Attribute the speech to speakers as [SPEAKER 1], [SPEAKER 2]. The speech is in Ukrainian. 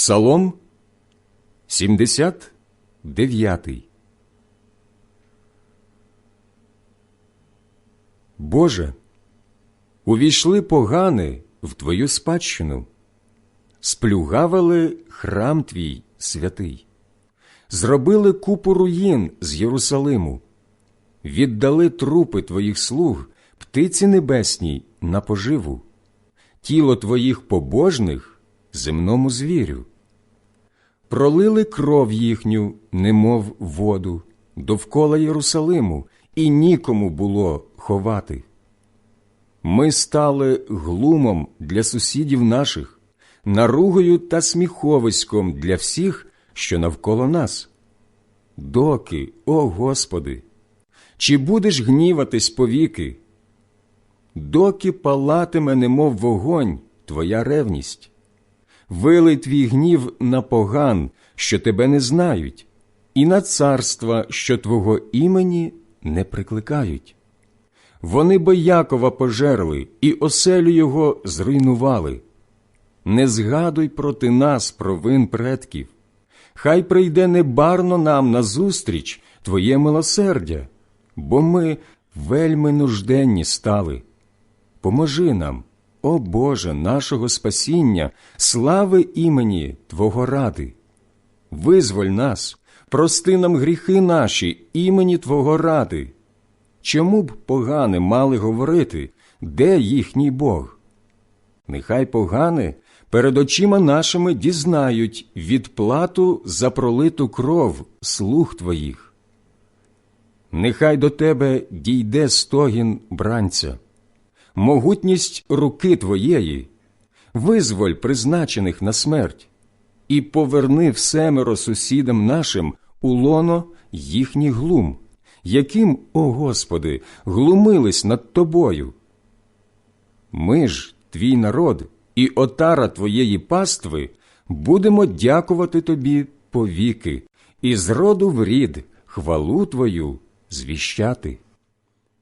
[SPEAKER 1] Псалом 79 Боже, увійшли погани в Твою спадщину, сплюгавили храм Твій святий, зробили купу руїн з Єрусалиму, віддали трупи Твоїх слуг, птиці небесній на поживу, тіло Твоїх побожних земному звірю. Пролили кров їхню, немов воду, довкола Єрусалиму, і нікому було ховати. Ми стали глумом для сусідів наших, наругою та сміховиськом для всіх, що навколо нас. Доки, о Господи, чи будеш гніватись повіки? Доки палатиме, немов вогонь, твоя ревність? Вилий твій гнів на поган, що тебе не знають, і на царства, що твого імені не прикликають. Вони бо Якова пожерли і оселю його зруйнували. Не згадуй проти нас провин предків. Хай прийде небарно нам назустріч Твоє милосердя, бо ми вельми нужденні стали. Поможи нам, о Боже, нашого спасіння, слави імені Твого ради. Визволь нас, прости нам гріхи наші, імені Твого ради. Чому б погани мали говорити, де їхній Бог? Нехай погани перед очима нашими дізнають відплату за пролиту кров слуг Твоїх. Нехай до Тебе дійде стогін бранця, могутність руки Твоєї, визволь призначених на смерть, і поверни всемеро сусідам нашим у лоно їхній глум, яким, о Господи, глумились над Тобою. Ми ж, твій народ, і отара твоєї пастви, будемо дякувати тобі повіки, і з роду в рід хвалу твою звіщати.